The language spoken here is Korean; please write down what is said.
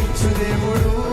మోక్షమునిచ్చు దేవుడు మహిమను